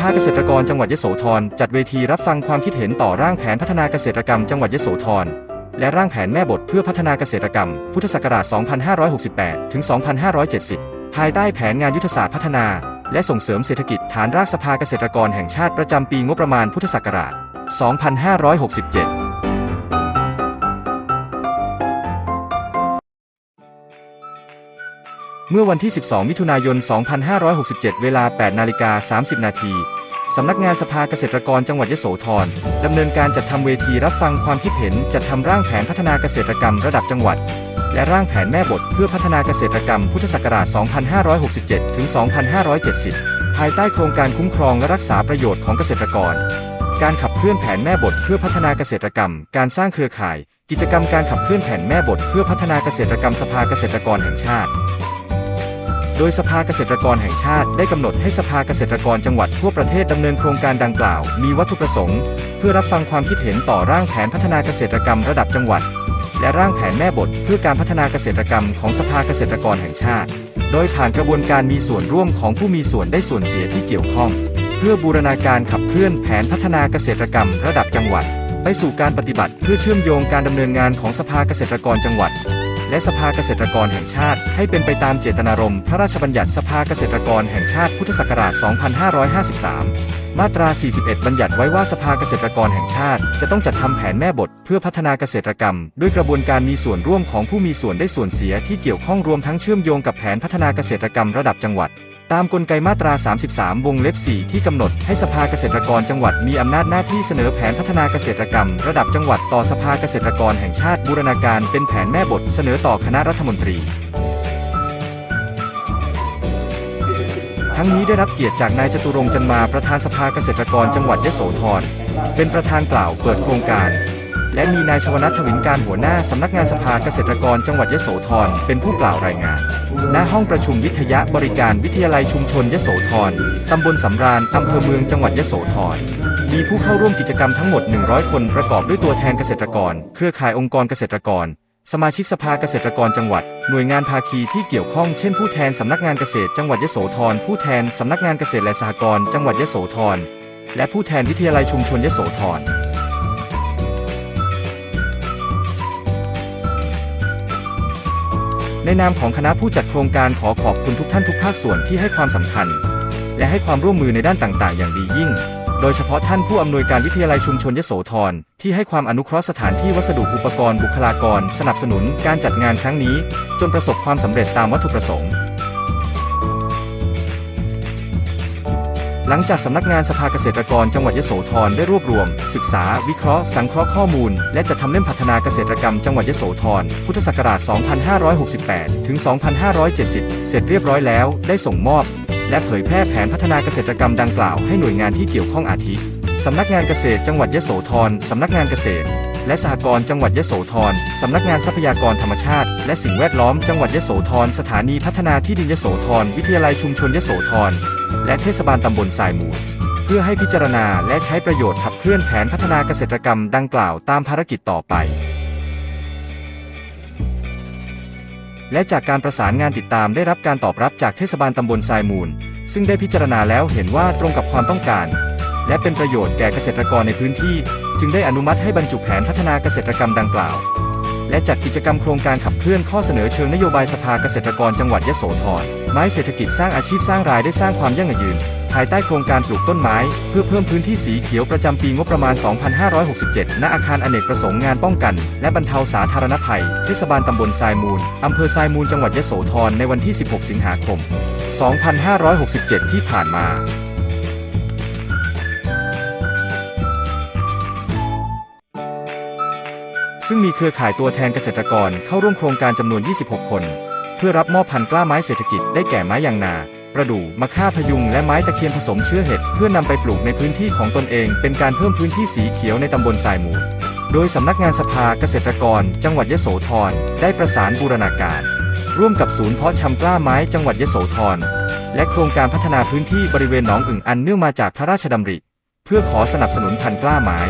ภาเกษตรกรจังหวัดยโสธรจัดเวทีรับฟังความคิดเห็นต่อร่างแผนพัฒนาเกษตรกรรมจังหวัดยโสธรและร่างแผนแม่บทเพื่อพัฒนาเกษตรกรรม พุทธศักราช 2568 ถึง 2570 ภายใต้แผนงานยุทธศาสตร์พัฒนา และส่งเสริมเศรษฐกิจฐานรากสภาเกษตรกรแห่งชาติประจำปีงบประมาณพุทธศักราช 2567 เมื่อวันที่ 12 มิถุนายน 2567 เวลา 8 นาฬิกา 30 นาที สำนักงานสภาเกษตรกรจังหวัดยโสธรดำเนินการจัดทำเวทีรับฟังความคิดเห็น จัดทำร่างแผนพัฒนาเกษตรกรรมระดับจังหวัด และร่างแผนแม่บทเพื่อพัฒนาเกษตรกรรมพุทธศักราช 2567 ถึง 2570 ภายใต้โครงการคุ้มครองและรักษาประโยชน์ของเกษตรกร การขับเคลื่อนแผนแม่บทเพื่อพัฒนาเกษตรกรรม การสร้างเครือข่าย กิจกรรมการขับเคลื่อนแผนแม่บทเพื่อพัฒนาเกษตรกรรมสภาเกษตรกรแห่งชาติ โดยสภาเกษตรกรแห่งชาติได้กำหนดให้สภาเกษตรกรจังหวัดทั่วประเทศดำเนินโครงการดังกล่าว มีวัตถุประสงค์ เพื่อรับฟังความคิดเห็นต่อร่างแผนพัฒนาเกษตรกรรมระดับจังหวัด และร่างแผนแม่บทเพื่อการพัฒนาเกษตรกรรมของสภาเกษตรกรแห่งชาติ โดยผ่านกระบวนการมีส่วนร่วมของผู้มีส่วนได้ส่วนเสียที่เกี่ยวข้อง เพื่อบูรณาการขับเคลื่อนแผนพัฒนาเกษตรกรรมระดับจังหวัด ไปสู่การปฏิบัติเพื่อเชื่อมโยงการดำเนินงานของสภาเกษตรกรจังหวัด และสภาเกษตรกรแห่งชาติ ให้เป็นไปตามเจตนารมณ์พระราชบัญญัติสภาเกษตรกรแห่งชาติพุทธศักราช 2553 มาตรา 41 บัญญัติไว้ว่าสภาเกษตรกรแห่งชาติ จะต้องจัดทำแผนแม่บท เพื่อพัฒนาเกษตรกรรม ด้วยกระบวนการมีส่วนร่วมของผู้มีส่วนได้ส่วนเสียที่เกี่ยวข้องรวมทั้งเชื่อมโยงกับแผนพัฒนาเกษตรกรรมระดับจังหวัด ตามกลไกมาตรา 33 วงเล็บ 4 ที่กำหนดให้สภาเกษตรกรจังหวัดมีอำนาจหน้าที่เสนอแผนพัฒนาเกษตรกรรม ระดับจังหวัดต่อสภาเกษตรกรแห่งชาติบูรณาการเป็นแผนแม่บท เสนอต่อคณะรัฐมนตรี ทั้งนี้ได้รับเกียรติจากนายจตุรงจันมาประธานสภาเกษตรกรจังหวัดยโสธร เป็นประธานกล่าวเปิดโครงการ และมีนายชวนัทถวินการหัวหน้าสำนักงานสภาเกษตรกรจังหวัดยโสธรเป็นผู้กล่าวรายงาน ณ ห้องประชุมวิทยาบริการวิทยาลัยชุมชนยโสธร ตำบลสำราญอำเภอเมืองจังหวัดยโสธรมีผู้เข้าร่วมกิจกรรมทั้งหมด 100 คนประกอบด้วยตัวแทนเกษตรกร เครือข่ายองค์กรเกษตรกร สมาชิกสภาเกษตรกรจังหวัด หน่วยงานภาคีที่เกี่ยวข้องเช่นผู้แทนสำนักงานเกษตรจังหวัดยโสธร ผู้แทนสำนักงานเกษตรและสหกรณ์จังหวัดยโสธร และผู้แทนวิทยาลัยชุมชนยโสธรในนามของคณะผู้จัดโครงการขอขอบคุณทุกท่านทุกภาคส่วนที่ให้ความสำคัญ และให้ความร่วมมือในด้านต่างๆ อย่างดียิ่ง โดยเฉพาะท่านผู้อำนวยการวิทยาลัยชุมชนยโสธรที่ให้ความอนุเคราะห์สถานที่วัสดุอุปกรณ์บุคลากร สนับสนุนการจัดงานครั้งนี้ จนประสบความสำเร็จตามวัตถุประสงค์ หลังจากสำนักงานสภาเกษตรกรจังหวัดยโสธรได้รวบรวม ศึกษา วิเคราะห์ สังเคราะห์ข้อมูล และจัดทำเล่มพัฒนาเกษตรกรรมจังหวัดยโสธรพุทธศักราช 2568 ถึง 2570 เสร็จเรียบร้อยแล้ว ได้ส่งมอบ และเผยแพร่แผนพัฒนาเกษตรกรรมดังกล่าวให้หน่วยงานที่เกี่ยวข้องอาทิ สำนักงานเกษตรจังหวัดยโสธร สำนักงานเกษตร และสหกรณ์จังหวัดยโสธร สำนักงานทรัพยากรธรรมชาติ และสิ่งแวดล้อมจังหวัดยโสธร สถานีพัฒนาที่ดินยโสธร วิทยาลัยชุมชนยโสธร และเทศบาลตำบลทรายมูลเพื่อให้พิจารณาและใช้ประโยชน์ขับเคลื่อนแผนพัฒนาเกษตรกรรมดังกล่าวตามภารกิจต่อไป และจากการประสานงานติดตามได้รับการตอบรับจากเทศบาลตำบลทรายมูล ซึ่งได้พิจารณาแล้วเห็นว่าตรงกับความต้องการ และเป็นประโยชน์แก่เกษตรกรในพื้นที่ จึงได้อนุมัติให้บรรจุแผนพัฒนาเกษตรกรรมดังกล่าว และจัดกิจกรรมโครงการขับเคลื่อนข้อเสนอเชิงนโยบายสภาเกษตรกรจังหวัดยโสธรไม้เศรษฐกิจสร้างอาชีพสร้างรายได้สร้างความยั่งยืน ภายใต้โครงการปลูกต้นไม้ เพื่อเพิ่มพื้นที่สีเขียวประจำปีงบประมาณ 2567 ณ อาคารอเนกประสงค์งานป้องกัน และบรรเทาสาธารณภัย เทศบาลตำบลทรายมูล อำเภอทรายมูลจังหวัดยโสธรในวันที่ 16 สิงหาคม 2567 ที่ผ่านมาซึ่งมีเครือข่ายตัวแทนเกษตรกรเข้าร่วมโครงการจำนวน 26 คน เพื่อรับมอบพันธุ์กล้าไม้เศรษฐกิจได้แก่ไม้ยางนา ประดู่มะค่าพยุงและไม้ตะเคียนผสมเชื้อเห็ดเพื่อนำไปปลูกในพื้นที่ของตนเอง เป็นการเพิ่มพื้นที่สีเขียวในตำบลทรายมูล โดยสำนักงานสภาเกษตรกร จังหวัดยโสธรได้ประสานบูรณาการ ร่วมกับศูนย์เพาะชำกล้าไม้จังหวัดยโสธรและโครงการพัฒนาพื้นที่บริเวณหนองอึ่งอันเนื่องมาจากพระราชดำริ เพื่อขอสนับสนุนพันธุ์กล้าไม้